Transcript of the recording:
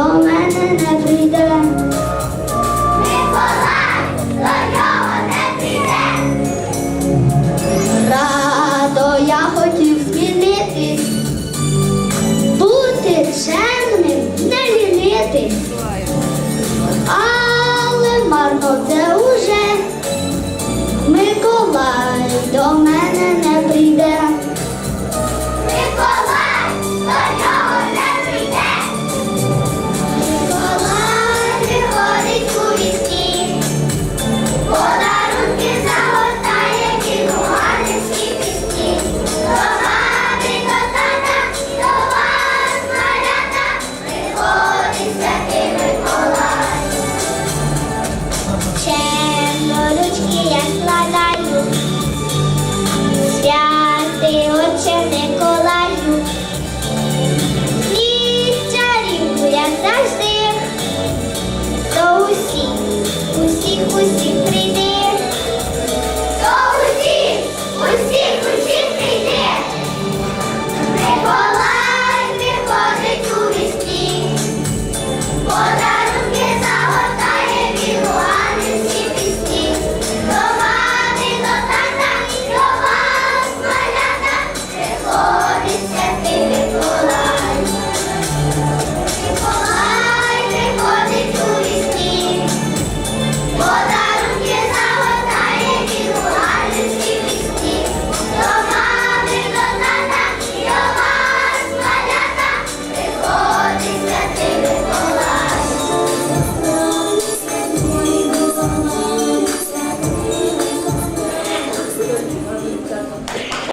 до мене не прийде. Миколай до нього не прийде. Радо я хотів змінитись, бути чемним, не лінитись. Але марно це уже Миколай до мене не прийде.